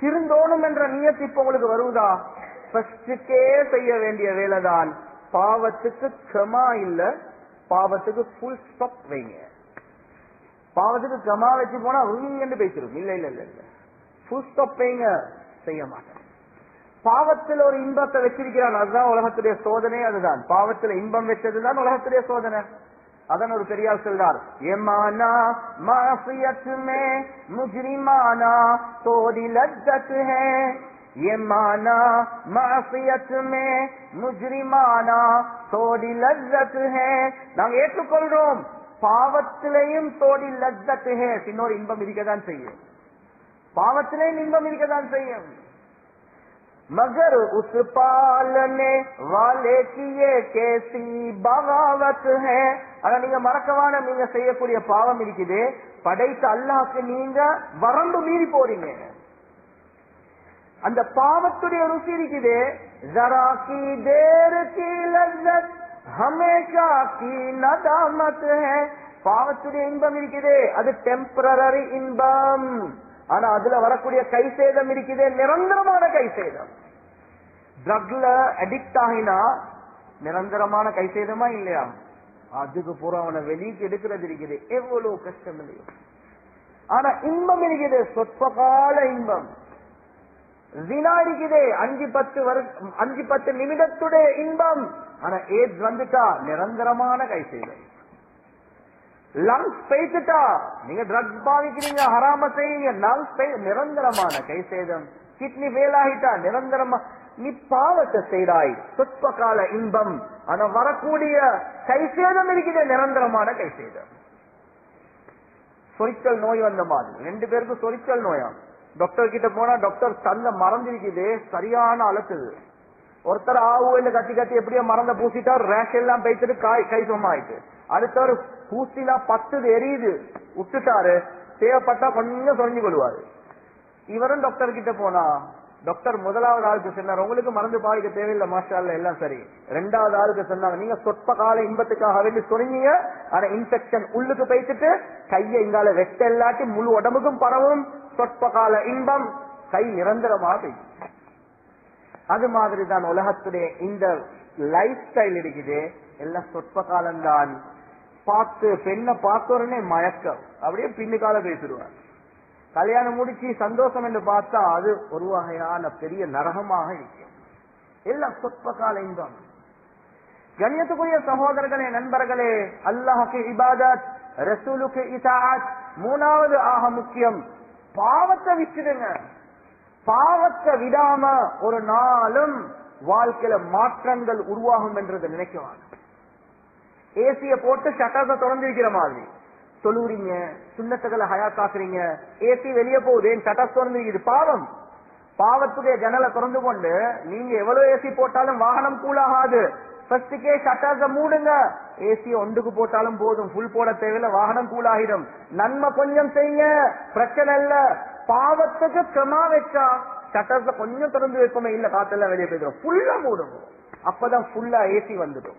திருந்தோணும் என்ற நியத்து இப்ப உங்களுக்கு வருவதா ஃபர்ஸ்டுக்கே செய்ய வேண்டிய வேலைதான். பாவத்துக்கு கமா இல்ல பாவத்துக்கு ஃபுல் ஸ்டாப் வைங்க. பாவத்துக்கு கமா வச்சு போனா உங்க பேசிடும் இல்ல இல்ல இல்ல இல்ல. ஃபுல் ஸ்டாப் வைங்க. செய்ய மாட்டேன். பாவத்தில் ஒரு இன்பத்தை வச்சிருக்கிறான். அதுதான் உலகத்துடைய சோதனை அதுதான். பாவத்தில் இன்பம் வச்சதுதான் உலகத்துடைய சோதனை. அதன் ஒரு பெரியார் சொல்றார் ஏமானா மாசியத் மே முஜ்ரிமானா தோரி லஜ்ஜத் ஹே. ஏமானா மாசியத் மே முஜ்ரிமானா தோடி லஜ்ஜத் ஹே. நாங்க ஏற்றுக்கொள்றோம் பாவத்திலையும் தோடி லஜ்ஜத் ஹே. இன்னொரு இன்பம் இருக்கதான் செய்யும். பாவத்திலையும் இன்பம் இருக்கதான் செய்யும். मगर उस पालने वाले की ये कैसी बगावत है ஆனா நீங்க மறக்கவான நீங்க செய்யக்கூடிய பாவம் இருக்குது படைத்த அல்லாஹ்க்கு நீங்க வரம்பு மீறி போறீங்க அந்த பாவத்துடைய ருசி இருக்குது ஜரா கி தேர் கி லzzத் ஹமேஷா கி நதாமத் है பாவத்துடைய இன்பம் இருக்குது அது டெம்பரரி இன்பம் ஆனா அதுல வரக்கூடிய கை சேதம் இருக்குது நிரந்தரமான கை சேதம் ட்ரக்ல அடிக்ட் ஆகினா நிரந்தரமான கை சேதமா இல்லையா? அதுக்கு பூரா அவனை வெளியே எடுக்கிறது இருக்குது. எவ்வளவு கஷ்டம் இல்லையோ. ஆனா இன்பம் இருக்குது. சொற்ப கால இன்பம் ஜினா அஞ்சு பத்து வருஷம் அஞ்சு பத்து நிமிடத்துடைய இன்பம். ஆனா ஏஜ் வந்துட்டா நிரந்தரமான கை சேதம் லங்ஸ் பேசிட்டா நீங்க ட்ரக்ஸ் பாவிக்கிறீங்க ஹராம செய்யுங்க லங்ஸ் நிரந்தரமான கை சேதம் கிட்னி ஃபெயில் ஆகிட்டா நிரந்தரமா நீ பாவத்தை செய்தாய் சொற்ப கால இன்பம். ஆனா வரக்கூடிய கை சேதம் இருக்குது நிரந்தரமான கை சேதம் சொரிச்சல் நோய் வந்த மாதிரி. ரெண்டு பேருக்கும் சொரிச்சல் நோயா? டாக்டர் கிட்ட போனா டாக்டர் தந்த மறந்திருக்குது சரியான அழுத்துது ஒருத்தர் ஆவுன்னு கத்தி கத்தி எப்படியோ மறந்த பூசிட்டா ரேஷ் எல்லாம் பேசிட்டு காய் கை சும்மாயிட்டு அடுத்தவர் பூசினா பத்து எரியுது. விட்டுட்டாரு. தேவைப்பட்டா கொஞ்சம் சொரிஞ்சு கொள்வாரு. இவரும் டாக்டர் கிட்ட போனா டாக்டர் முதலாவது ஆளுக்கு சொன்னார் உங்களுக்கு மருந்து பாதிக்க தேவையில்லை மாஸ்டர்ல எல்லாம் சரி. ரெண்டாவது ஆளுக்கு சொன்னாங்க நீங்க சொற்ப கால இன்பத்துக்காக வேண்டி சொன்னீங்க ஆனா இன்ஃபெக்ஷன் உள்ளுக்கு போயிட்டு கையை இங்கால வெட்ட இல்லாட்டி முழு உடம்புக்கும் பரவும். சொற்ப கால இன்பம். கை நிரந்தரமாக அது மாதிரி தான் உலகத்துடைய இந்த லைஃப் ஸ்டைல் இருக்குது. எல்லாம் சொற்ப காலம்தான். பார்த்து பெண்ணை பார்த்த உடனே மயக்கம். அப்படியே பின்னுக்கால பேசிடுவார். கல்யாணம் முடிச்சு சந்தோஷம் என்று பார்த்தா அது ஒரு வகையான பெரிய நரகமாக இருக்கும். எல்லாம் சொற்ப கால இன்பம். கண்ணியத்துக்குரிய சகோதரர்களே நண்பர்களே அல்லாஹுக்கு இபாதத் ரசூலுக்கு இசாத் மூணாவது ஆக முக்கியம் பாவத்தை விட்டுடுங்க. பாவத்தை விடாம ஒரு நாளும் வாழ்க்கையில மாற்றங்கள் உருவாகும் என்றதை நினைக்குவாங்க. ஏசிய போட்டு ஷட்டர்ஸ திறந்து வைக்கிற மாதிரி. தொழுறீங்க சுண்ணத்துகளை ஹயாத்தாக்குறீங்க. ஏசி வெளியே போகுது ஷட்டர்ஸ் திறந்து இது பாவம். பாவத்துடைய ஜன்னலை திறந்து கொண்டு நீங்க எவ்வளவு ஏசி போட்டாலும் வாகனம் கூலாகாது ஃபர்ஸ்டுக்கே ஷட்டர்ஸ மூடுங்க. ஏசிய ஒன்றுக்கு போட்டாலும் போதும். ஃபுல் போட தேவையில்ல வாகனம் கூலாகிடும் நன்மை கொஞ்சம் செய்யுங்க. பிரச்சனை இல்ல. பாவத்துக்கு கிரமா வச்சா ஷட்டர்ஸ கொஞ்சம் திறந்து வைப்போமே இல்ல காத்தெல்லாம் வெளியே போயிடும். ஃபுல்லா மூடுவோம் அப்பதான் ஃபுல்லா ஏசி வந்துடும்.